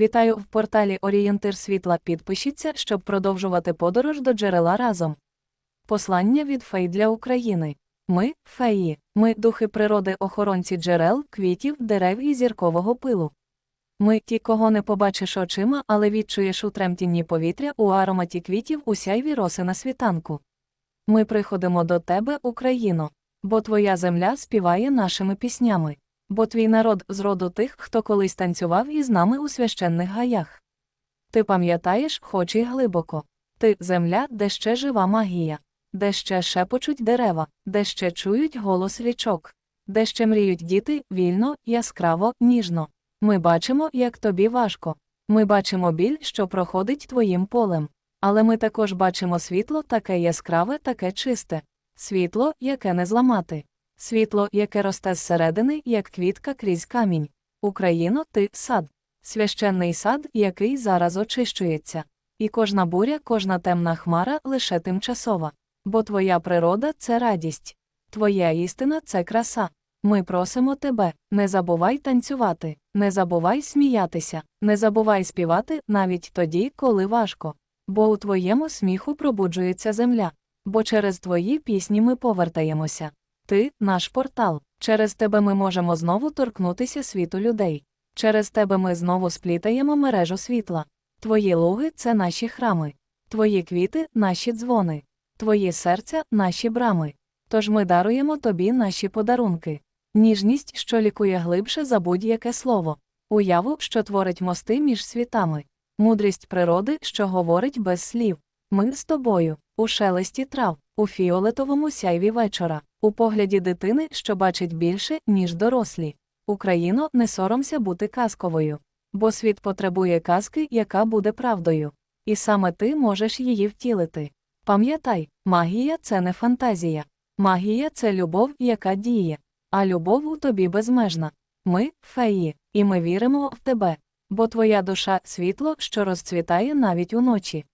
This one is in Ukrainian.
Вітаю в порталі Орієнтир світла. Підпишіться, щоб продовжувати подорож до джерела разом. Послання від Фей для України. Ми феї. Ми духи природи, охоронці джерел, квітів, дерев і зіркового пилу. Ми ті, кого не побачиш очима, але відчуєш у тремтінні повітря у ароматі квітів у сяйві роси на світанку. Ми приходимо до тебе, Україно, бо твоя земля співає нашими піснями, бо твій народ з роду тих, хто колись танцював із нами у священних гаях. Ти пам'ятаєш, хоч і глибоко. Ти земля, де ще жива магія, де ще шепочуть дерева, де ще чують голос річок, де ще мріють діти вільно, яскраво, ніжно. Ми бачимо, як тобі важко. Ми бачимо біль, що проходить твоїм полем. Але ми також бачимо світло таке яскраве, таке чисте, світло, яке не зламати, світло, яке росте зсередини, як квітка крізь камінь. Україно, ти сад, священний сад, який зараз очищується. І кожна буря, кожна темна хмара лише тимчасова. Бо твоя природа це радість, твоя істина це краса. Ми просимо тебе, не забувай танцювати, не забувай сміятися, не забувай співати навіть тоді, коли важко. Бо у твоєму сміху пробуджується земля, бо через твої пісні ми повертаємося. Ти наш портал. Через тебе ми можемо знову торкнутися світу людей. Через тебе ми знову сплітаємо мережу світла. Твої луги це наші храми, твої квіти наші дзвони, твої серця наші брами. Тож ми даруємо тобі наші подарунки. Ніжність, що лікує глибше за будь-яке слово, уяву, що творить мости між світами, мудрість природи, що говорить без слів. Ми з тобою, у шелесті трав, у фіолетовому сяйві вечора, у погляді дитини, що бачить більше, ніж дорослі. Україно, не соромся бути казковою. Бо світ потребує казки, яка буде правдою. І саме ти можеш її втілити. Пам'ятай, магія це не фантазія. Магія це любов, яка діє. А любов у тобі безмежна. Ми феї, і ми віримо в тебе. Бо твоя душа світло, що розцвітає навіть уночі.